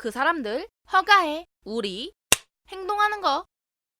그 사람들 허가해. 우리 행동하는 거.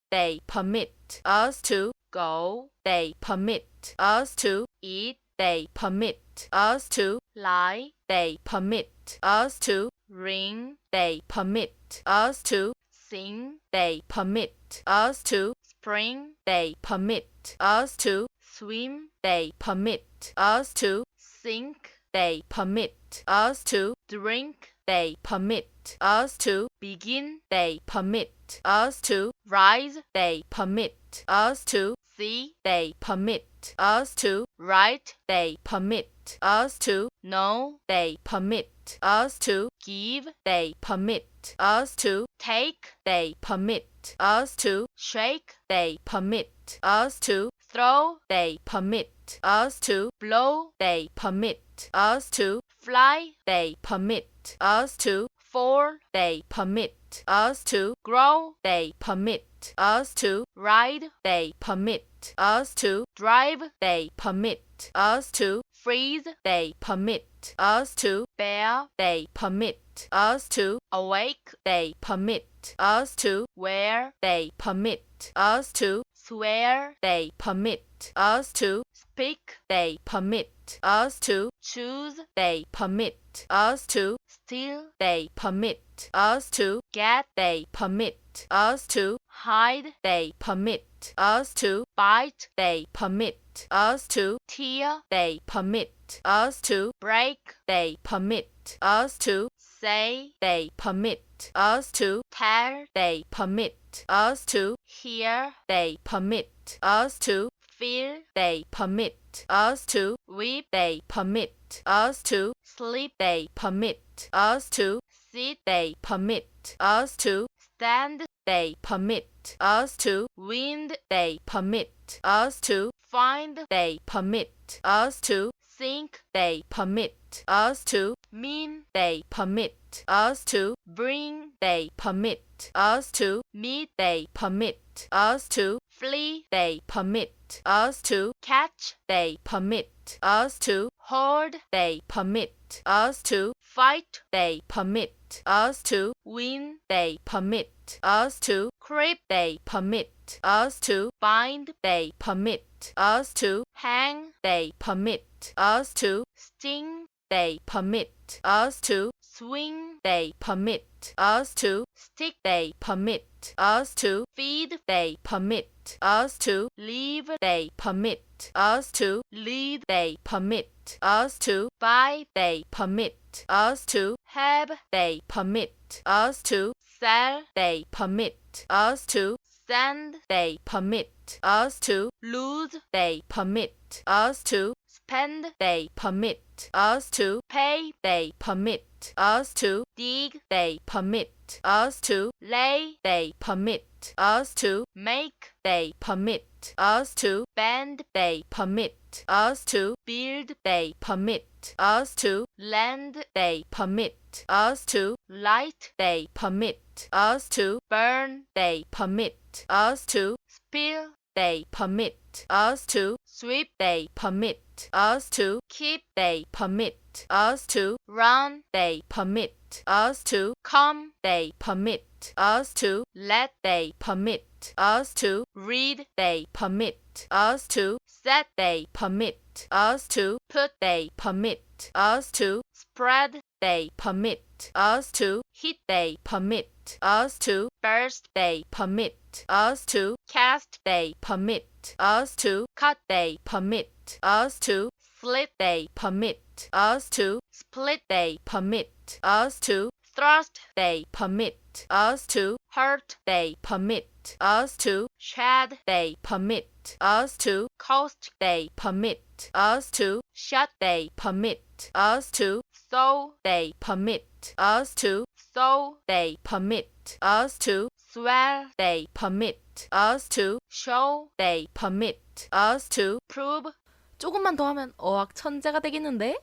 They permit us to go. They permit us to eat. They permit us to lie. They permit us to ring. They permit us to sing. They permit us to spring. They permit us to swim. They permit us to sink. They permit us to drink. They permit us to begin. They permit us to rise. They permit us to see. They permit us to write. They permit us to know. They permit us to give. They permit us to take. They permit us to shake. They permit us to throw. They permit us to blow. They permit us to fly. They permit us to fall. They permit us to grow. They permit us to ride. They permit us to drive. They permit us to freeze. They permit us to bear. They permit us to awake. They permit us to wear. They permit us to swear. They permit us to speak. They permit us to choose. They permit us to steal. They permit us to get. They permit us to hide. They permit us to bite. They permit us to tear. They permit us to break. They permit us to say. They permit us to tell. They permit us to hear. They permit us to feel. They permit us to weep. They permit us to sleep. They permit us to sit. They permit us to stand. They permit us to wind. They permit us to find. They permit us to think. They permit us to mean. They permit us to bring. They permit us to meet. They permit us to flee. They permit us to catch. They permit us to hold. They permit us to fight. They permit us to win. They permit us to creep. They permit us to bind. They permit us to hang. They permit us to sting. They permit us to swing. They permit us to stick. They permit us to feed. They permit us to leave. They permit us to lead. They permit us to buy. They permit us to have. They permit us to sell. They permit us to send. They permit us to lose. They permit us to spend. They permit us to pay. They permit us to dig. They permit us to lay. They permit us to make. They permit us to bend. They permit us to build. They permit us to lend. They permit us to light. They permit us to burn. They permit us to spill. They permit us to sweep. They permit us to keep. They permit us to run. They permit us to come. They permit us to let. They permit us to read. They permit us to set. They permit us to put. They permit us to spread. They permit us to hit. They permit us to burst. They permit us to cast. They permit us to cut. They permit us to slit. They permit us to split. They permit us to thrust. They permit us to hurt. They permit us to shed. They permit us to coast. They permit us to shut. They permit us to So they permit us to. So they permit us to. Swear they permit us to. Show they permit us to. Prove 조금만 더 하면 어학 천재가 되겠는데?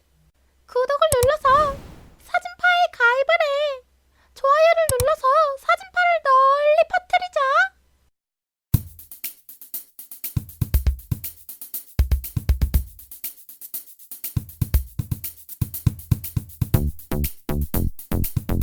구독을 눌러서 사진파에 가입을 해. 좋아요를 눌러서 사진파를 널리 퍼뜨리자.